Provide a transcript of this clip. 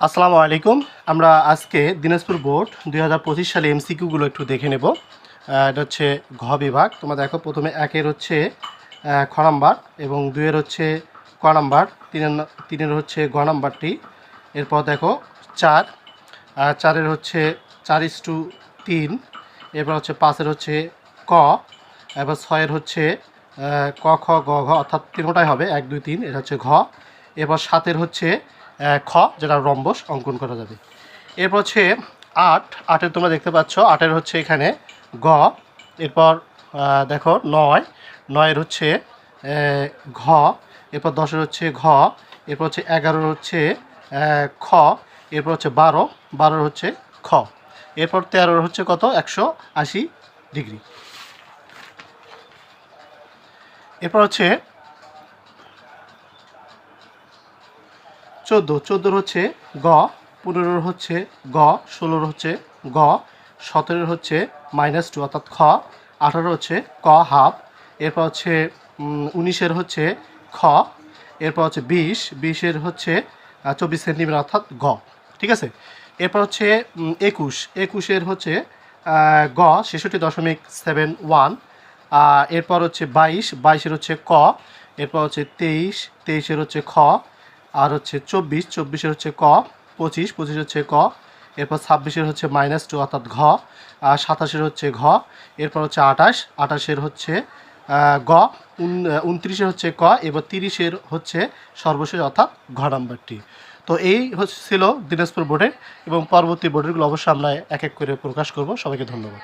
আসসালামু আলাইকুম। আমরা আজকে দিনাজপুর বোর্ড দুই হাজার পঁচিশ সালে এমসিকিউগুলো একটু দেখে নেব। এটা হচ্ছে ঘ বিভাগ। তোমরা দেখো, প্রথমে একের হচ্ছে খ নাম্বার এবং দুইয়ের হচ্ছে ক নাম্বার। তিনের তিনের হচ্ছে গ নাম্বারটি। এরপর দেখো, চার। চারের হচ্ছে চার ইস টু তিন। এরপর হচ্ছে পাঁচের হচ্ছে ক। এবার ছয়ের হচ্ছে ক, খ, গ, ঘ, অর্থাৎ তিনোটাই হবে, এক, দুই, তিন, এটা হচ্ছে ঘ। এরপর সাতের হচ্ছে খ, যেটা রম্বস, অঙ্কন করা যাবে। এরপর হচ্ছে আট। আটের তোমরা দেখতে পাচ্ছ, আটের হচ্ছে এখানে গ। এরপর দেখো নয়। নয়ের হচ্ছে ঘ। এরপর দশের হচ্ছে ঘ। এরপর হচ্ছে এগারোর হচ্ছে খ। এরপর হচ্ছে বারো। বারোর হচ্ছে খ। এরপর তেরোর হচ্ছে কত? একশো আশি ডিগ্রি। এরপর হচ্ছে চোদ্দ, চোদ্দোর হচ্ছে গ, পনেরোর হচ্ছে গ, ষোলোর হচ্ছে গ, সতেরোর হচ্ছে মাইনাস টু অর্থাৎ খ আঠারো হচ্ছে ক হাফ এরপর হচ্ছে উনিশের হচ্ছে খ, এরপর হচ্ছে বিশ, বিশের হচ্ছে চব্বিশ সেন্টিমিটার অর্থাৎ গ, ঠিক আছে? এরপর হচ্ছে একুশ, একুশের হচ্ছে গ, ছেষট্টি দশমিক সেভেন ওয়ান এরপর হচ্ছে বাইশ, বাইশের হচ্ছে ক, এরপর হচ্ছে তেইশ, তেইশের হচ্ছে খ আর হচ্ছে চব্বিশ, চব্বিশের হচ্ছে ক, পঁচিশ পঁচিশ হচ্ছে ক, এরপর ছাব্বিশের হচ্ছে মাইনাস টু অর্থাৎ ঘ, আর সাতাশের হচ্ছে ঘ, এরপর হচ্ছে আঠাশ, আঠাশের হচ্ছে গ, উন- উনত্রিশের হচ্ছে ক, এবার তিরিশের হচ্ছে সর্বশেষ অর্থাৎ ঘ নাম্বারটি। তো এই ছিল দিনাজপুর বোর্ডের এবং পরবর্তী বোর্ডেরগুলো অবশ্যই আমরা এক এক করে প্রকাশ করব। সবাইকে ধন্যবাদ।